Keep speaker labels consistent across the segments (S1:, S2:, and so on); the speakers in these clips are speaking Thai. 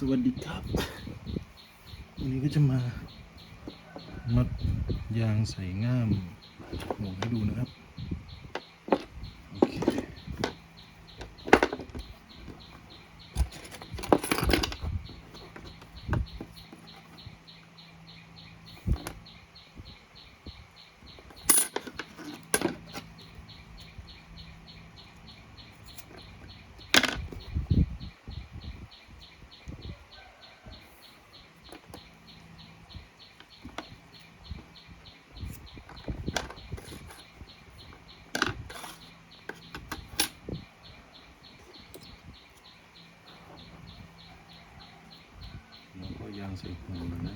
S1: สวัสดีครับ วันนี้ก็จะมา มัดยางใส่ง่ามหมวกให้ดูนะครับ ย่างใส่หูนะ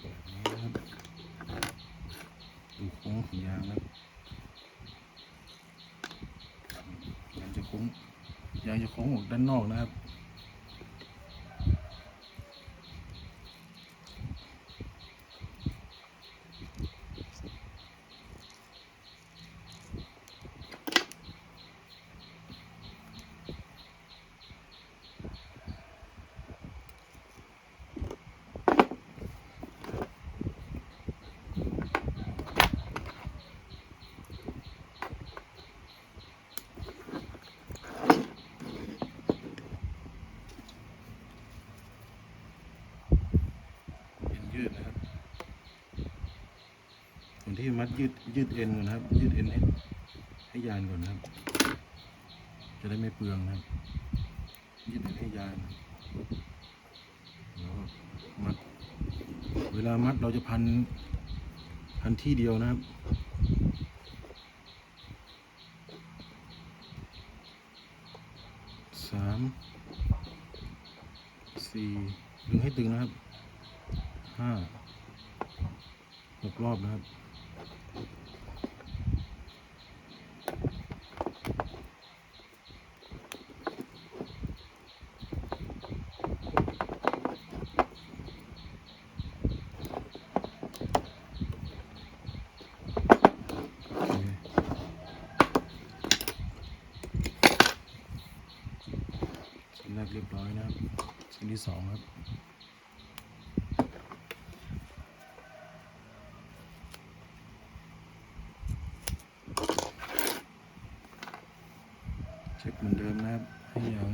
S1: แบบนี้นะครับดูโค้งของยางนะครับยางจะโค้งยางจะโค้งออกด้านนอกนะครับ เอ็นยืดนะครับส่วน ที่มัดยืดยืดเอ็นก่อนนะครับ ยืดเอ็นให้ให้ยานก่อนนะครับ จะได้ไม่เปลืองนะครับ ยืดเอ็นให้ยานแล้วมัด เวลามัดเราจะพัน พันที่เดียวนะครับสามสี่ดึงให้ตึงนะครับห้าหกรอบนะครับ แรกเรียบร้อยนะครับชิ้นที่สองครับ เช็คเหมือนเดิมนะครับ ให้ยาง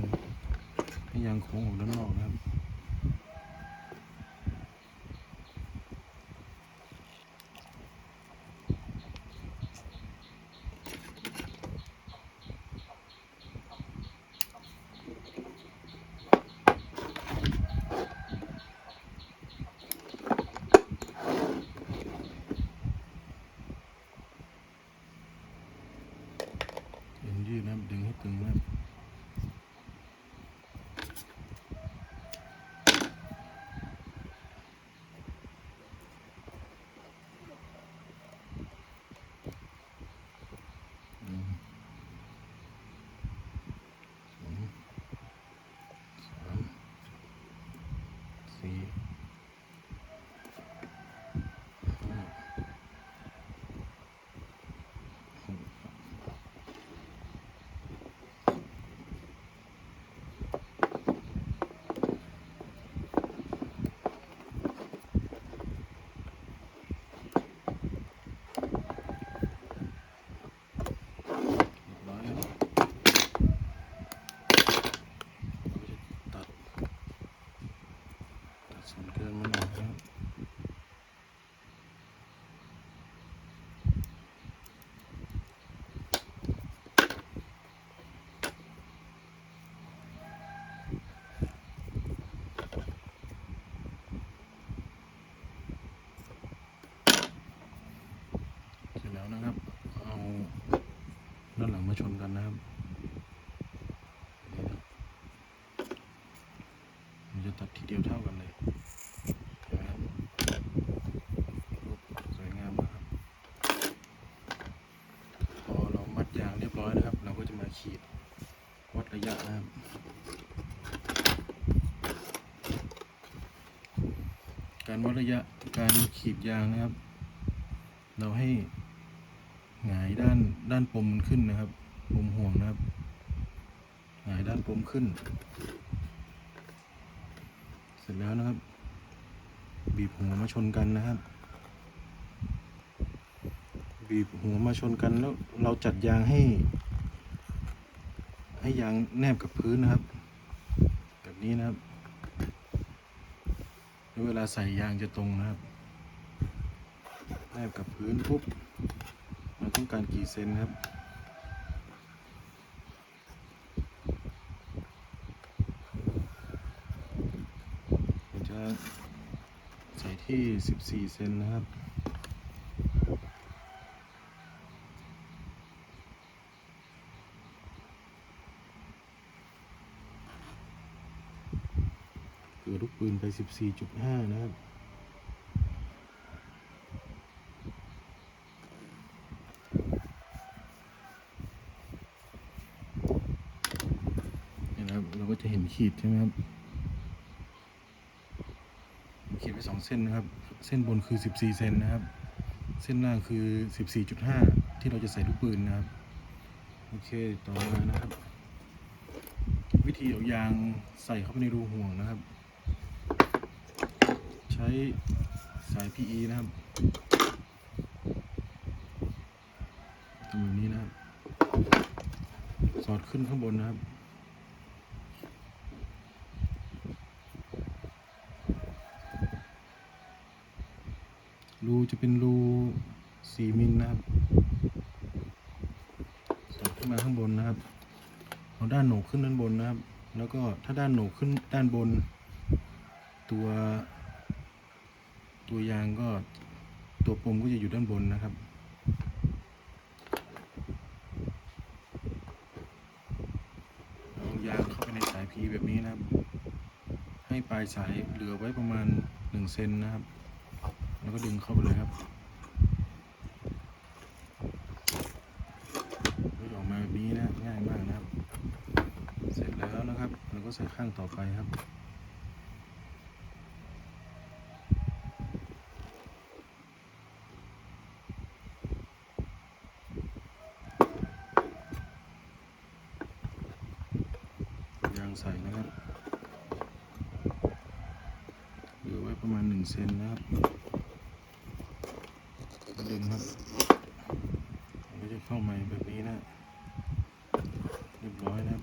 S1: ให้ยางโค้งออกด้านนอกนะครับ เอ็น ยืดนะครับดึงให้ตึงนะครับอืมสองสามสี่ห้าหก เรียบร้อยครับเราจะตัด ตัดส่วน เกินมันออกนะครับเสร็จแล้วนะครับ เอาด้านหลังมาชนกันนะครับมันจะตัดทีเดียวเท่ากันเลยเห็นไหมครับรูปสวยงามมากครับพอเรามัดยางเรียบร้อยนะครับ เราก็จะมาขีดวัดระยะนะครับการวัดระยะการขีดยางนะครับ เราให้หงายด้านด้านปมมันขึ้นนะครับปมห่วงนะครับหงายด้านปมขึ้น เสร็จแล้วนะครับ บีบหัวมาชนกันนะครับ บีบหัวมาชนกันแล้วเราจัดยางให้ ให้ยางแนบกับพื้นนะครับ แบบนี้นะครับเวลาใส่ยางจะตรงนะครับ แนบกับพื้นปุ๊บเราต้องการกี่เซนครับผมจะใส่ที่ 14 เซนนะครับ เกิดลูกปืนไป 14.5 นะครับ นี่นะครับ เราก็จะเห็นขีดใช่ไหมครับ ขีดไปสองเส้นนะครับ เส้นบนคือ 14 เซนนะครับ เส้นล่างคือ 14.5 ที่เราจะใส่ลูกปืนนะครับ โอเค ต่อมานะครับวิธีเอายางใส่เข้าไปในรูห่วงนะครับ ช้สาย PE นะครับทำแบบนี้นะครับ สอดขึ้นข้างบนนะครับรูจะเป็นรูสี่มิลนะครับสอดขึ้นมาข้างบนนะครับ เอาด้านโหนกขึ้นด้านบนนะครับ แล้วก็ถ้าด้านโหนกขึ้นด้านบน ตัว ตัวยางก็ตัวปมก็จะอยู่ด้านบนนะครับ เอายางเข้าไปในสายพีแบบนี้นะครับ ให้ปลายสายเหลือไว้ประมาณ1เซนนะครับ แล้วก็ดึงเข้าไปเลยครับก็ออกมาแบบนี้นะง่ายมากนะครับ เสร็จแล้วนะครับเราก็ใส่ข้างต่อไปครับ ยางใส่นะครับ เหลือไว้ประมาณ1เซนนะครับดึงครับมันก็จะ เข้ามาแบบนี้นะเรียบร้อยนะครับ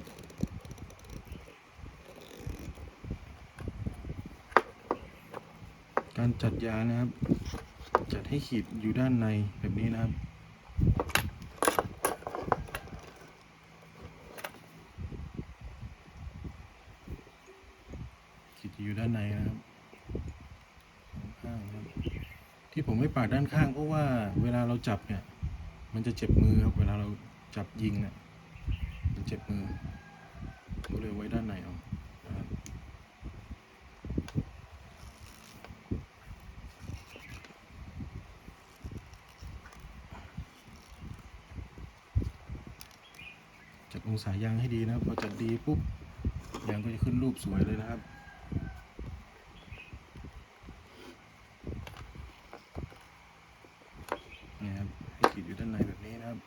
S1: การจัดยานะครับ จัดให้ขีดอยู่ด้านในแบบนี้นะครับขีดอยู่ด้านในนะครับข้างนะครับ ที่ผมไม่ปาดด้านข้างเพราะว่าเวลาเราจับเนี่ย มันจะเจ็บมือครับ เวลาเราจับยิงเนี่ยมันเจ็บมือก็เลยไว้ด้านในเอานะครับองศายางให้ดีนะครับพอจัดดีปุ๊บยางก็จะขึ้นรูปสวยเลยนะครับ นี่ครับให้ขีดอยู่ด้านในแบบนี้นะครับ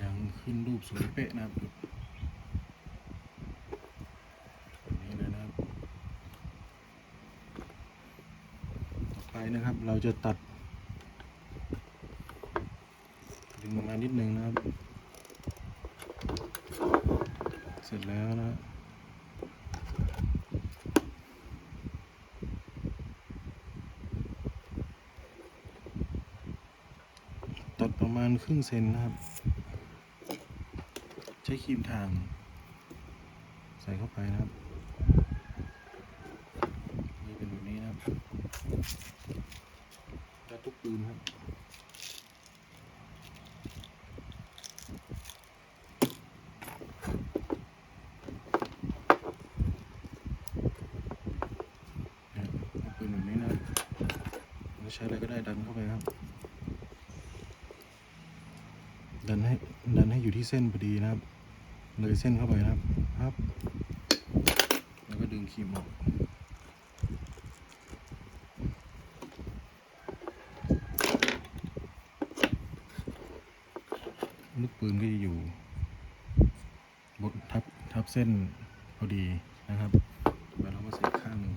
S1: ยังขึ้นรูปส วยเป๊ะนะครับดูนี้เลยนะครับ ต่อไปนะครับเราจะตัด ดึงมานิดนึงนะครับ เสร็จแล้วนะตัดประมาณครึ่งเซนนะครับ ใช้ครีมทาง ใส่เข้าไปนะครับ นี่เป็นแบบนี้นะครับแล้วทุกปืนครับเนี่ยทุกปืนแบบนี้นะใช้อะไรก็ได้ดันเข้าไปครับ ดันให้ดันให้อยู่ที่เส้นพอดีนะครับ เลยเส้นเข้าไปนะครับครับ แล้วก็ดึงครีมออกลูกปืนก็จะอยู่บนทับทับเส้นพอดีนะครับแล้วเราก็ใส่ข้างหนึ่ง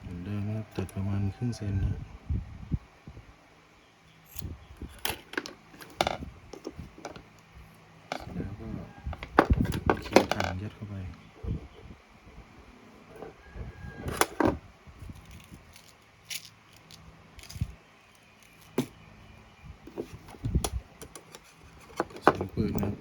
S1: เหมือนเดิมนะครับตัดประมาณครึ่งเซนนะครับเสร็จแล้วก็เขียนถังยัดเข้าไป เสียงปืนนะครับ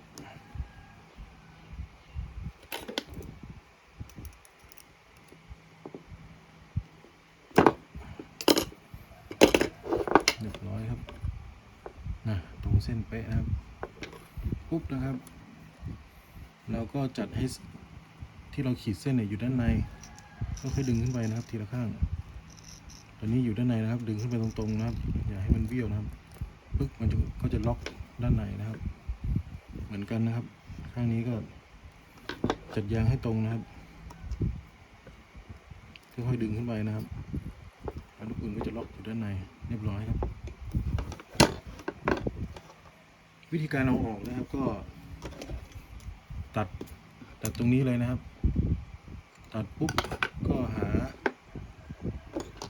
S1: เรียบร้อยครับนะตรง เส้นเป๊ะนะครับ ปุ๊บนะครับ เราก็จัดให้ที่เราขีดเส้นเนี่ยอยู่ด้านในก็ค่อยดึงขึ้นไปนะครับ ทีละข้าง ตอนนี้อยู่ด้านในนะครับ ดึงขึ้นไปตรงๆนะครับ อย่าให้มันเบี้ยวนะครับ ปึ๊กมันจะก็จะล็อกด้านในนะครับ เหมือนกันนะครับ ข้างนี้ก็จัดยางให้ตรงนะครับค่อยๆดึงขึ้นไปนะครับแล้วลูกปืนก็จะล็อกอยู่ด้านในเรียบร้อยครับ วิธีการเอาออกนะครับก็ ตัดตัดตรงนี้เลยนะครับ ตัดปุ๊บก็หา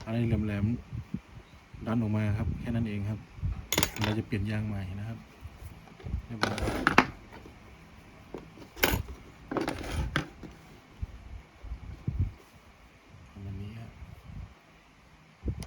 S1: อะไรแหลมๆดันออกมาครับ แค่นั้นเองครับ เราจะเปลี่ยนยางใหม่นะครับเรียบร้อย